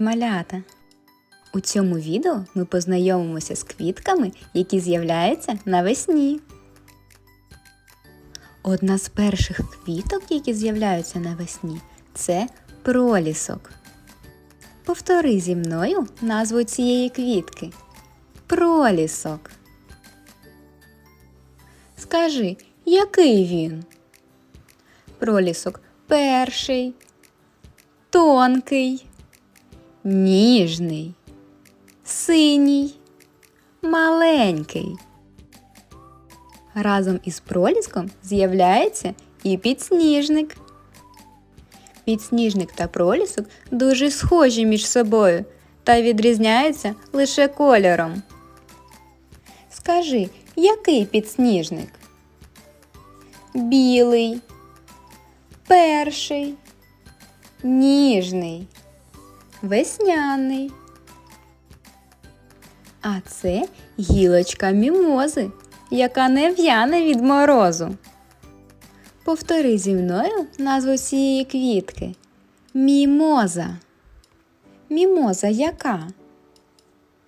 малята! У цьому відео ми познайомимося з квітками, які з'являються навесні. Одна з перших квіток, які з'являються навесні, це пролісок. Повтори зі мною назву цієї квітки. Пролісок. Скажи, який він? Пролісок перший, тонкий, ніжний, синій, маленький. Разом із проліском з'являється і підсніжник. Підсніжник та пролісок дуже схожі між собою та відрізняються лише кольором. Скажи, який підсніжник? Білий, перший, ніжний, весняний. А це гілочка мімози, яка не в'яне від морозу. Повтори зі мною назву цієї квітки. Мімоза. Мімоза яка?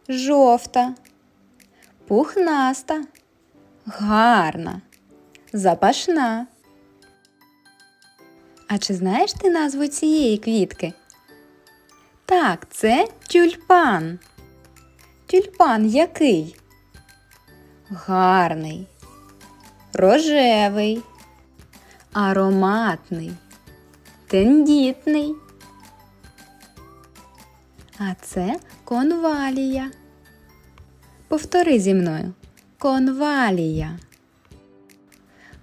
Жовта, пухнаста, гарна, запашна. А чи знаєш ти назву цієї квітки? Так, це тюльпан. Тюльпан який? Гарний, рожевий, ароматний, тендітний. А це конвалія. Повтори зі мною. Конвалія.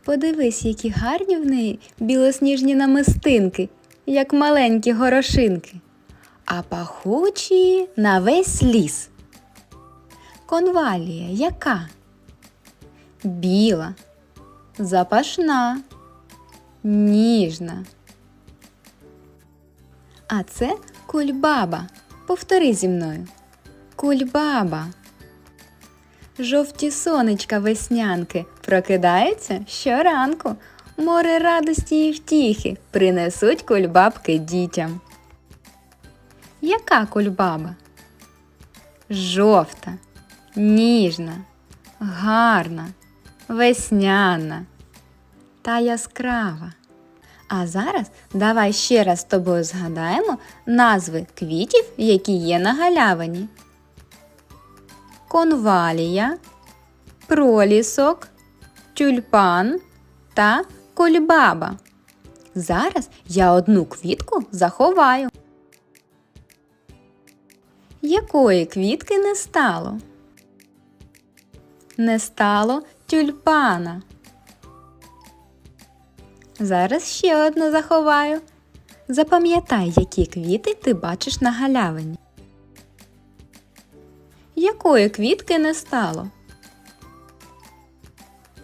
Подивись, які гарні в неї білосніжні намистинки, як маленькі горошинки, а пахучі на весь ліс. Конвалія яка? Біла, запашна, ніжна. А це кульбаба. Повтори зі мною. Кульбаба. Жовті сонечка веснянки прокидаються щоранку. Море радості і втіхи принесуть кульбабки дітям. Яка кульбаба? Жовта, ніжна, гарна, весняна та яскрава. А зараз давай ще раз з тобою згадаємо назви квітів, які є на галявині. Конвалія, пролісок, тюльпан та кульбаба. Зараз я одну квітку заховаю. Якої квітки не стало? Не стало тюльпана. Зараз ще одну заховаю. Запам'ятай, які квіти ти бачиш на галявині. Якої квітки не стало?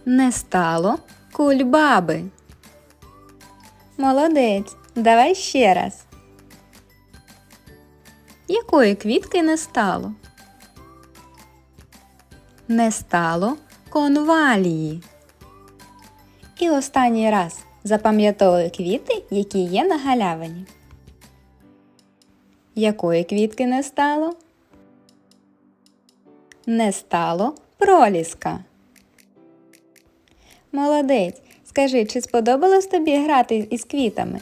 Не стало кульбаби. Молодець. Давай ще раз. Якої квітки не стало? Не стало конвалії. І останній раз запам'ятовуй квіти, які є на галявині. Якої квітки не стало? Не стало проліска. Молодець. Скажи, чи сподобалось тобі грати із квітами?